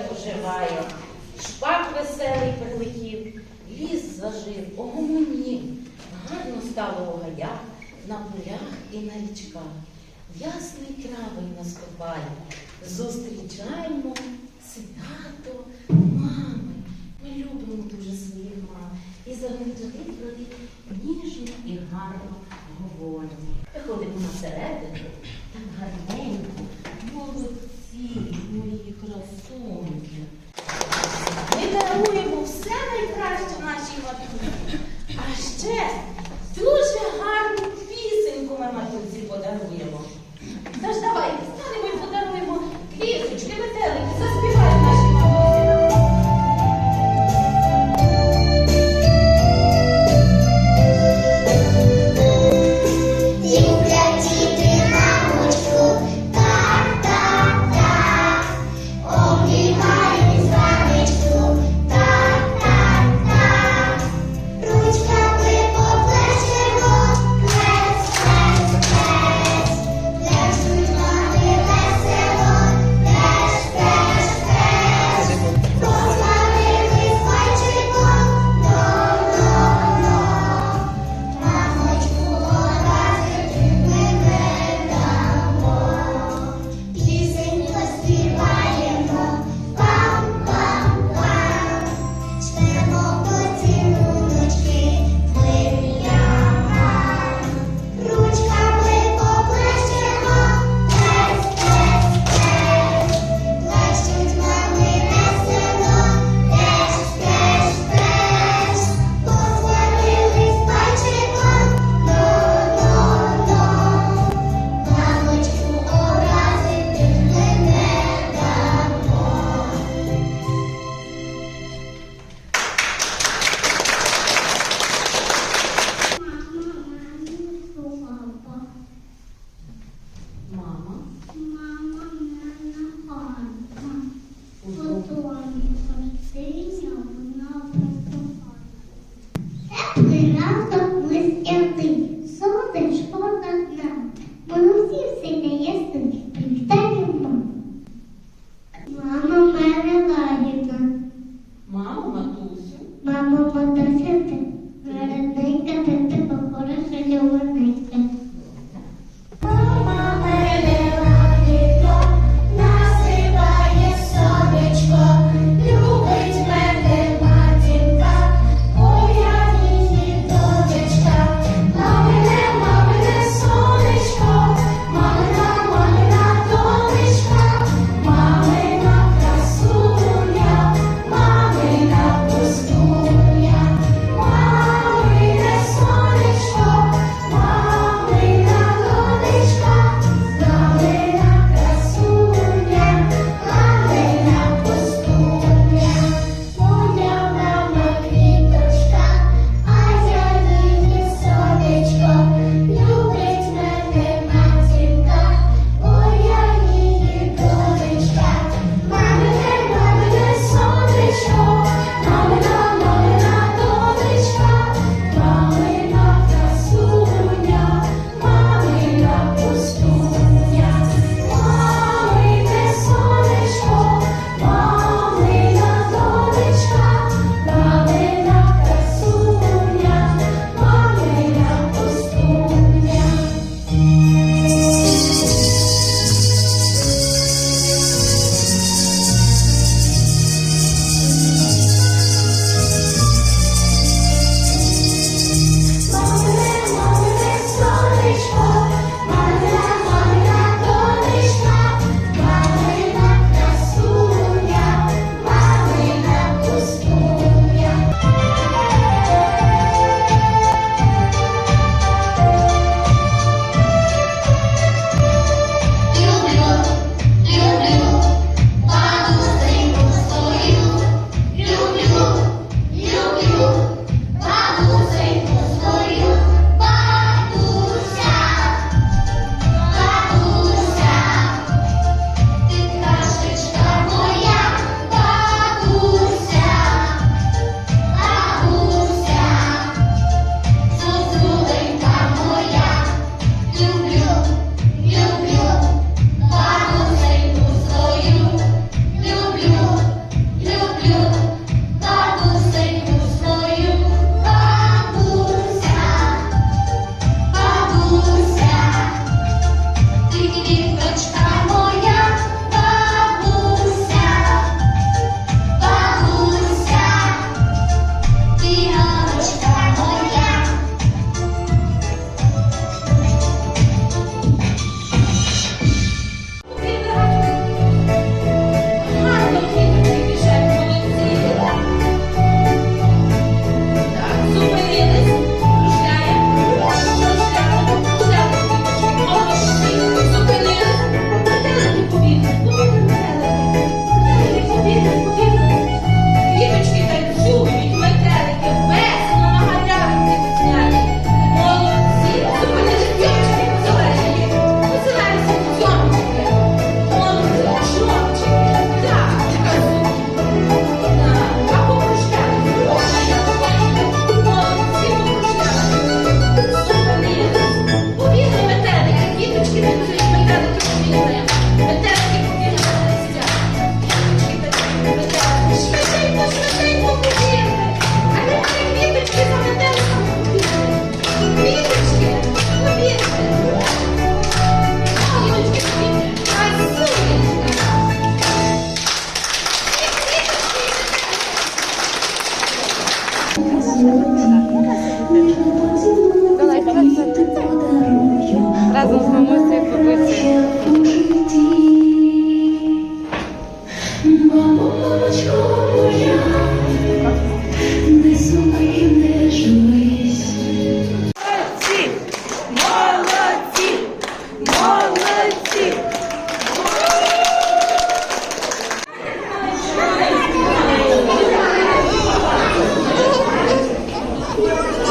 поле оживає, шпак веселий прилетів, ліс зажив, огомонів, гарно стало у гаях, на полях і на річках. Ясний травень наступає, зустрічаємо свято мами. Ми любимо дуже своїх мам і завжди про них ніжно і гарно говоримо. Приходимо на середину,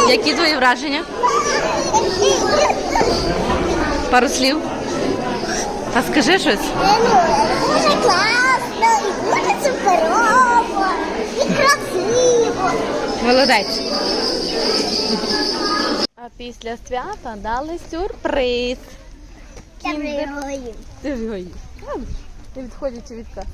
Які твої враження? Пару слів. Та скажи щось. Дуже класно, і дуже суперово, і красиво. Молодець. А після свята дали сюрприз. Я Кіндер. Ти відходячи від каси.